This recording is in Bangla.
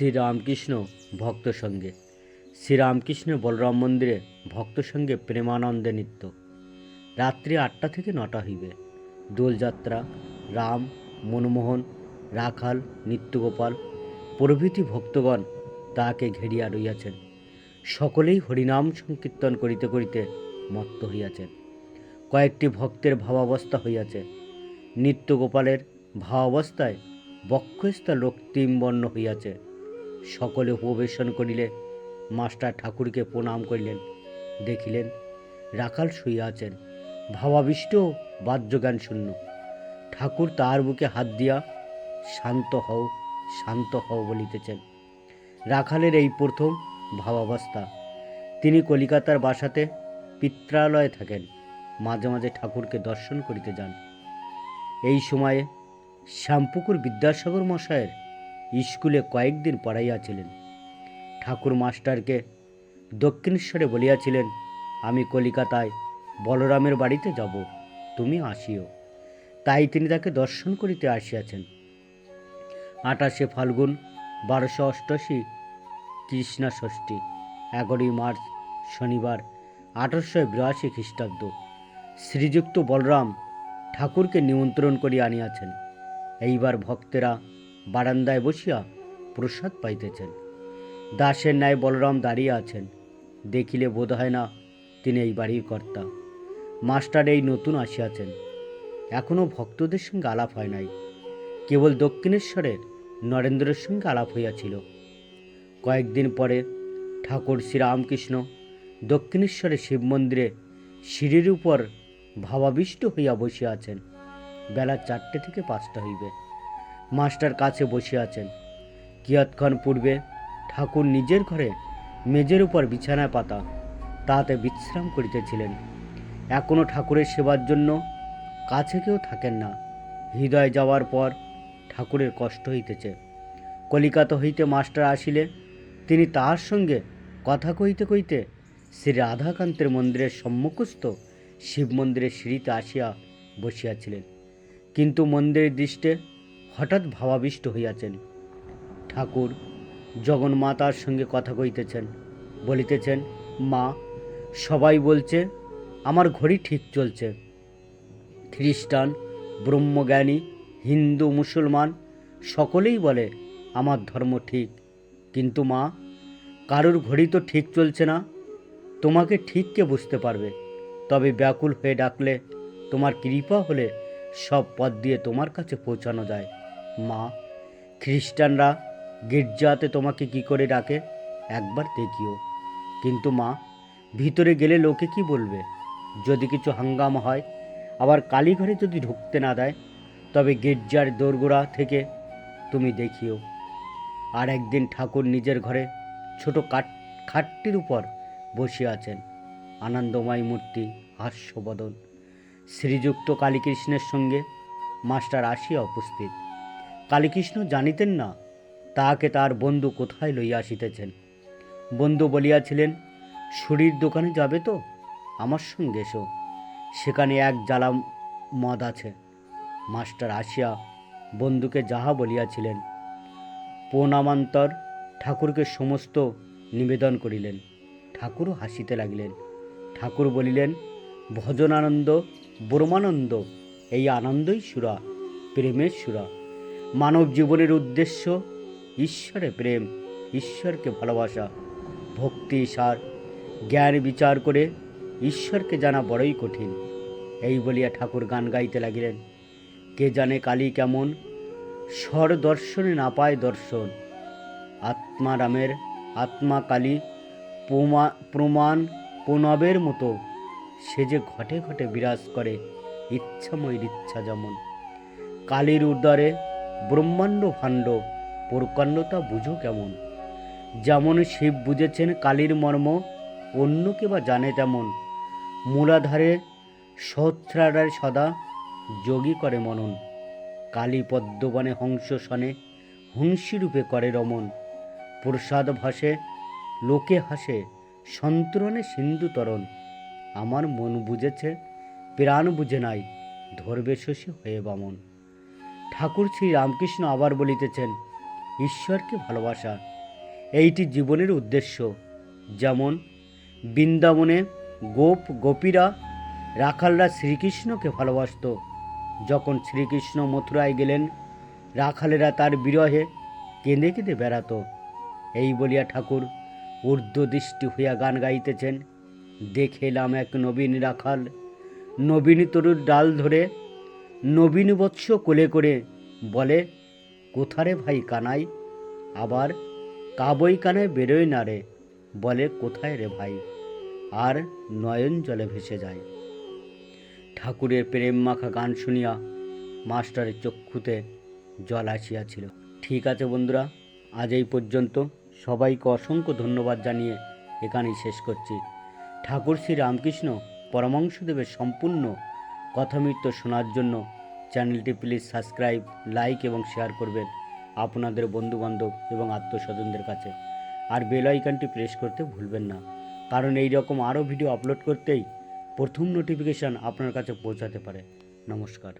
শ্রীরামকৃষ্ণ ভক্ত সঙ্গে। শ্রীরামকৃষ্ণ বলরাম মন্দিরে ভক্ত সঙ্গে প্রেমানন্দে নৃত্য। রাত্রি আটটা থেকে নটা হইবে। দোলযাত্রা, রাম, মনমোহন, রাখাল, নিত্যগোপাল প্রভৃতি ভক্তগণ তাহাকে ঘেরিয়া রইয়াছেন। সকলেই হরিনাম সংকীর্তন করিতে করিতে মত্ত হইয়াছেন। কয়েকটি ভক্তের ভাবাবস্থা হইয়াছে। নিত্যগোপালের ভাবাবস্থায় বক্ষস্থ রক্তিমবর্ণ হইয়াছে। সকলে উপবেশন করিলে মাস্টার ঠাকুরকে প্রণাম করিলেন। দেখিলেন, রাখাল শুইয়া আছেন। ভাবাবিষ্ট বাহ্যজ্ঞান শূন্য। ঠাকুর তার বুকে হাত দিয়া, শান্ত হও শান্ত হও বলিতেছেন। রাখালের এই প্রথম ভাবাবস্থা। তিনি কলিকাতার বাসাতে পিত্রালয়ে থাকেন। মাঝে মাঝে ঠাকুরকে দর্শন করিতে যান। এই সময়ে শ্যামপুকুর বিদ্যাসাগর মশায়ের স্কুলে কয়েকদিন পড়াইয়াছিলেন। ঠাকুর মাস্টারকে দক্ষিণেশ্বরে বলিয়াছিলেন, আমি কলিকাতায় বলরামের বাড়িতে যাব, তুমি আসিও। তাই তিনি তাকে দর্শন করিতে আসিয়াছেন। আঠাশে ফাল্গুন, বারোশো অষ্টআশি, কৃষ্ণা ষষ্ঠী, এগারোই মার্চ, শনিবার, আঠারোশো বিরাশি খ্রিস্টাব্দ। শ্রীযুক্ত বলরাম ঠাকুরকে নিমন্ত্রণ করিয়া আনিয়াছেন। এইবার ভক্তেরা বারান্দায় বসিয়া প্রসাদ পাইতেছেন। দাসের ন্যায় বলরাম দাঁড়িয়ে আছেন। দেখিলে বোধ হয় না তিনি এই বাড়ির কর্তা। মাস্টার এই নতুন আসিয়াছেন। এখনও ভক্তদের সঙ্গে আলাপ হয় নাই। কেবল দক্ষিণেশ্বরের নরেন্দ্রের সঙ্গে আলাপ হইয়াছিল। কয়েকদিন পরে ঠাকুর শ্রীরামকৃষ্ণ দক্ষিণেশ্বরে শিব মন্দিরে সিঁড়ির উপর ভাবাবিষ্ট হইয়া বসিয়া আছেন। বেলা চারটে থেকে পাঁচটা হইবে। মাস্টার কাছে বসিয়া আছেন। কিয়ৎক্ষণ পূর্বে ঠাকুর নিজের ঘরে মেজের উপর বিছানায় পাতা তাতে বিশ্রাম করিতেছিলেন। এখনও ঠাকুরের সেবার জন্য কাছে কেউ থাকেন না। হৃদয় যাওয়ার পর ঠাকুরের কষ্ট হইতেছে। কলিকাতা হইতে মাস্টার আসিলে তিনি তাহার সঙ্গে কথা কইতে কইতে শ্রী রাধাকান্তের মন্দিরের সম্মুখস্থ শিব মন্দিরের সিঁড়িতে আসিয়া বসিয়াছিলেন। কিন্তু মন্দিরের দৃষ্টে হঠাৎ ভাবাবিষ্ট হইয়াছেন। ঠাকুর জগন্মাতার সঙ্গে কথা কইতেছেন, বলিতেছেন, মা, সবাই বলছে আমার ঘড়ি ঠিক চলছে। খ্রিস্টান, ব্রহ্মজ্ঞানী, হিন্দু, মুসলমান, সকলেই বলে আমার ধর্ম ঠিক। কিন্তু মা, কারোর ঘড়ি তো ঠিক চলছে না। তোমাকে ঠিক কে বুঝতে পারবে? তবে ব্যাকুল হয়ে ডাকলে তোমার কৃপা হলে সব পথ দিয়ে তোমার কাছে পৌঁছানো যায়। মা, খ্রিস্টানরা গির্জাতে তোমাকে কি করে ডাকে? একবার দেখিও। কিন্তু মা, ভিতরে গেলে লোকে কি বলবে? যদি কিছু হাঙ্গামা হয়, আবার কালীঘরে যদি ঢুকতে না দেয়, তবে গির্জার দোরগোড়া থেকে তুমি দেখিও। আর একদিন ঠাকুর নিজের ঘরে ছোট কাঠ, খাটটির উপর বসে আছেন। আনন্দময় মূর্তি, হাস্যবদন। শ্রীযুক্ত কালীকৃষ্ণের সঙ্গে মাস্টার আসিয়া উপস্থিত। কালীকৃষ্ণ জানিতেন না, তাহাকে তার বন্ধু কোথায় লইয়া আসিতেছেন? বন্ধু বলিয়াছিলেন, ছুরির দোকানে যাবে তো? আমার সঙ্গে এসো। সেখানে এক জ্বালা মদ আছে। মাস্টার আসিয়া বন্ধুকে যাহা বলিয়াছিলেন, প্রণামান্তর ঠাকুরকে সমস্ত নিবেদন করিলেন। ঠাকুরও হাসিতে লাগিলেন। ঠাকুর বলিলেন, ভজনানন্দ, ব্রহ্মানন্দ, এই আনন্দই সুরা, প্রেমের সুরা। মানব জীবনের উদ্দেশ্য ঈশ্বরে প্রেম, ঈশ্বরকে ভালোবাসা, ভক্তি সার, জ্ঞান বিচার করে ঈশ্বরকে জানা বড়ই কঠিন। এই বলিয়া ঠাকুর গান গাইতে লাগিলেন। কে জানে কালী কেমন, স্বর দর্শনে না পায় দর্শন। আত্মারামের আত্মা কালী, প্রমা- প্রমাণ প্রণবের মতো সে যে ঘটে ঘটে বিরাজ করে ইচ্ছাময়ের ইচ্ছা যেমন। কালীর উদ্ধারে ব্রহ্মাণ্ড ভাণ্ড প্রকাণ্ডতা বুঝো কেমন? যেমন শিব বুঝেছেন কালীর মর্ম, অন্যকে বা জানে তেমন। মূলাধারে সহস্রার সদা যোগী করে মনন। কালী পদ্মবনে হংস সনে হংসীরূপে করে রমন। প্রসাদ ভাসে, লোকে হাসে, সন্তরণে সিন্ধু তরণ। আমার মন বুঝেছে, প্রাণ বুঝে নাই ধরবে শশী হয়ে বামন। ঠাকুর শ্রী রামকৃষ্ণ আবার বলিতেছেন, ঈশ্বরকে ভালোবাসা, এইটি জীবনের উদ্দেশ্য। যেমন বৃন্দাবনে গোপ গোপীরা রাখালরা শ্রীকৃষ্ণকে ভালোবাসত। যখন শ্রীকৃষ্ণ মথুরায় গেলেন, রাখালেরা তার বিরহে কেঁদে কেঁদে বেড়াতো। এই বলিয়া ঠাকুর ঊর্ধ্বদৃষ্টি হইয়া গান গাইতেছেন দেখে এলাম এক নবীন রাখাল। নবীন তরুর ডাল ধরে নবীন বৎস কোলে করে বলে, কোথারে ভাই কানাই? আবার কাবই কানে বেরোয় না রে? বলে, কোথায় রে ভাই? আর নয়ন জলে ভেসে যায়। ঠাকুরের প্রেম মাখা গান শুনিয়া মাস্টারের চক্ষুতে জল আসিয়াছিল। ঠিক আছে বন্ধুরা, আজ এই পর্যন্ত। সবাইকে অসংখ্য ধন্যবাদ জানিয়ে এখানেই শেষ করছি। ঠাকুর শ্রী রামকৃষ্ণ পরমাংশদেবের সম্পূর্ণ কথামৃত্য শোনার জন্য চ্যানেলটি প্লিজ সাবস্ক্রাইব, লাইক এবং শেয়ার করবেন আপনাদের বন্ধুবান্ধব এবং আত্মস্বজনদের কাছে। আর বেল আইকনটি প্রেস করতে ভুলবেন না, কারণ এই রকম আরও ভিডিও আপলোড করতেই প্রথম নোটিফিকেশান আপনার কাছে পৌঁছাতে পারে। নমস্কার।